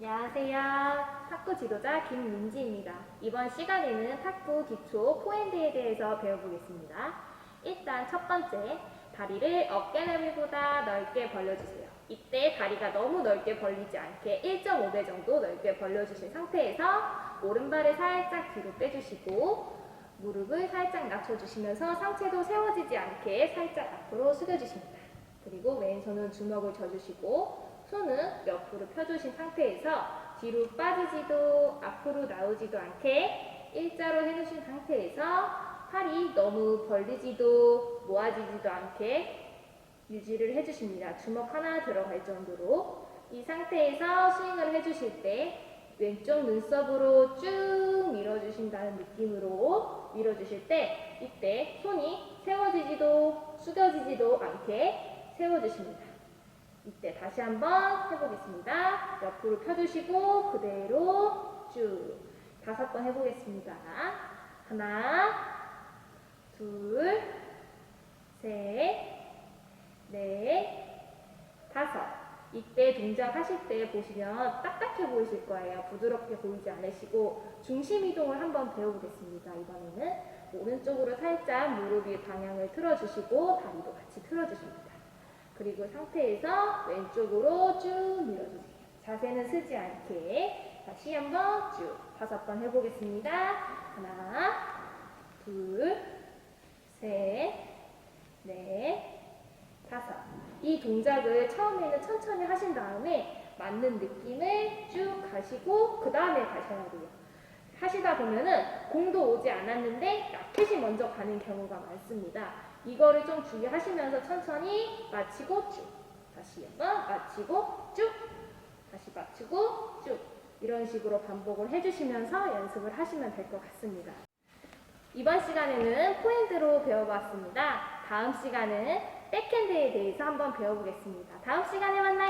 안녕하세요. 탁구 지도자 김민지입니다. 이번 시간에는 탁구 기초 포핸드에 대해서 배워보겠습니다. 일단 첫 번째, 다리를 어깨 너비보다 넓게 벌려주세요. 이때 다리가 너무 넓게 벌리지 않게 1.5배 정도 넓게 벌려주신 상태에서 오른발을 살짝 뒤로 빼주시고 무릎을 살짝 낮춰주시면서 상체도 세워지지 않게 살짝 앞으로 숙여주십니다. 그리고 왼손은 주먹을 져주시고 손은 옆으로 펴주신 상태에서 뒤로 빠지지도 앞으로 나오지도 않게 일자로 해주신 상태에서 팔이 너무 벌리지도 모아지지도 않게 유지를 해주십니다. 주먹 하나 들어갈 정도로 이 상태에서 스윙을 해주실 때 왼쪽 눈썹으로 쭉 밀어주신다는 느낌으로 밀어주실 때 이때 손이 세워지지도 숙여지지도 않게 세워주십니다. 이때 다시 한번 해보겠습니다. 옆으로 펴주시고 그대로 쭉 다섯 번 해보겠습니다. 하나, 둘, 셋, 넷, 다섯. 이때 동작 하실 때 보시면 딱딱해 보이실 거예요. 부드럽게 보이지 않으시고 중심 이동을 한번 배워보겠습니다. 이번에는 오른쪽으로 살짝 무릎 위 방향을 틀어주시고 다리도 같이 틀어주십니다. 그리고 상태에서 왼쪽으로 쭉 밀어주세요. 자세는 쓰지 않게 다시 한번 쭉 다섯 번 해보겠습니다. 하나, 둘, 셋, 넷, 다섯. 이 동작을 처음에는 천천히 하신 다음에 맞는 느낌을 쭉 가시고 그 다음에 가셔야 돼요. 하시다 보면은 공도 오지 않았는데 라켓이 먼저 가는 경우가 많습니다. 이거를 좀 주의하시면서 천천히 마치고 쭉 다시 한번 마치고 쭉 다시 마치고 쭉 이런 식으로 반복을 해주시면서 연습을 하시면 될 것 같습니다. 이번 시간에는 포핸드로 배워봤습니다. 다음 시간은 백핸드에 대해서 한번 배워보겠습니다. 다음 시간에 만나요.